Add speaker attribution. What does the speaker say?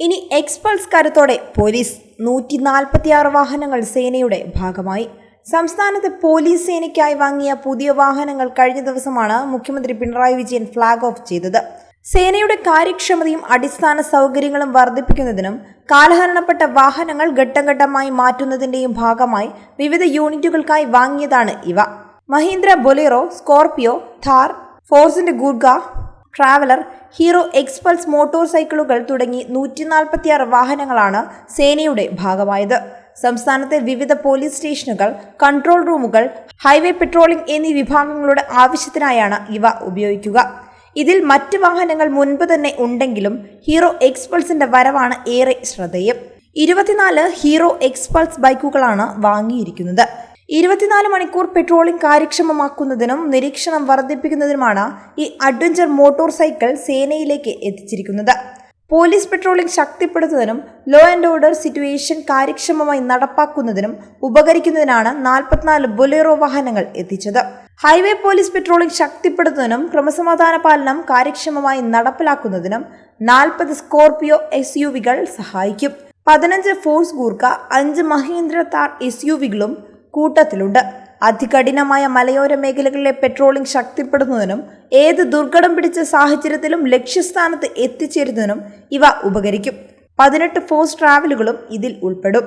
Speaker 1: ഇനി എക്സ്പൾസ് കരുത്തോടെ പോലീസ് നൂറ്റി നാൽപ്പത്തിയാറ് വാഹനങ്ങൾ സേനയുടെ ഭാഗമായി. സംസ്ഥാനത്ത് പോലീസ് സേനയ്ക്കായി വാങ്ങിയ പുതിയ വാഹനങ്ങൾ കഴിഞ്ഞ ദിവസമാണ് മുഖ്യമന്ത്രി പിണറായി വിജയൻ ഫ്ളാഗ് ഓഫ് ചെയ്തത്. സേനയുടെ കാര്യക്ഷമതയും അടിസ്ഥാന സൗകര്യങ്ങളും വർദ്ധിപ്പിക്കുന്നതിനും കാലഹരണപ്പെട്ട വാഹനങ്ങൾ ഘട്ടം ഘട്ടമായി മാറ്റുന്നതിന്റെയും ഭാഗമായി വിവിധ യൂണിറ്റുകൾക്കായി വാങ്ങിയതാണ് ഇവ. മഹീന്ദ്ര ബൊലേറോ സ്കോർപിയോ ഥാർ ഫോഴ്സിന്റെ Gurkha traveller Hero Xpulse motor സൈക്കിളുകൾ തുടങ്ങി നൂറ്റി നാൽപ്പത്തിയാറ് വാഹനങ്ങളാണ് സേനയുടെ ഭാഗമായത്. സംസ്ഥാനത്തെ വിവിധ പോലീസ് സ്റ്റേഷനുകൾ കൺട്രോൾ റൂമുകൾ ഹൈവേ പെട്രോളിംഗ് എന്നീ വിഭാഗങ്ങളുടെ ആവശ്യത്തിനായാണ് ഇവ ഉപയോഗിക്കുക. ഇതിൽ മറ്റ് വാഹനങ്ങൾ മുൻപ് തന്നെ ഉണ്ടെങ്കിലും ഹീറോ എക്സ്പൾസിന്റെ വരവാണ് ഏറെ ശ്രദ്ധേയം. ഇരുപത്തിനാല് ഹീറോ എക്സ്പൾസ് ബൈക്കുകളാണ് വാങ്ങിയിരിക്കുന്നത്. ഇരുപത്തിനാല് മണിക്കൂർ പെട്രോളിംഗ് കാര്യക്ഷമമാക്കുന്നതിനും നിരീക്ഷണം വർദ്ധിപ്പിക്കുന്നതിനുമാണ് ഈ അഡ്വഞ്ചർ മോട്ടോർ സൈക്കിൾ സേനയിലേക്ക് എത്തിച്ചിരിക്കുന്നത്. പോലീസ് പെട്രോളിംഗ് ശക്തിപ്പെടുത്തുന്നതിനും ലോ ആൻഡ് ഓർഡർ സിറ്റുവേഷൻ കാര്യക്ഷമമായി നടപ്പാക്കുന്നതിനും ഉപകരിക്കുന്നതിനാണ് നാൽപ്പത്തിനാല് ബൊലേറോ വാഹനങ്ങൾ എത്തിച്ചത്. ഹൈവേ പോലീസ് പെട്രോളിംഗ് ശക്തിപ്പെടുത്തുന്നതിനും ക്രമസമാധാന പാലനം കാര്യക്ഷമമായി നടപ്പിലാക്കുന്നതിനും നാൽപ്പത് സ്കോർപിയോ എസ് സഹായിക്കും. പതിനഞ്ച് ഫോഴ്സ് ഗൂർക്ക അഞ്ച് മഹീന്ദ്ര താർ എസ് യു വികളും കൂട്ടത്തിലുണ്ട്. അതികഠിനമായ മലയോര മേഖലകളിലെ പെട്രോളിംഗ് ശക്തിപ്പെടുത്തുന്നതിനും ഏത് ദുർഘടം പിടിച്ച സാഹചര്യത്തിലും ലക്ഷ്യസ്ഥാനത്ത് എത്തിച്ചേരുന്നതിനും ഇവ ഉപകരിക്കും. പതിനെട്ട് ഫോഴ്സ് ട്രാവലുകളും ഇതിൽ ഉൾപ്പെടും.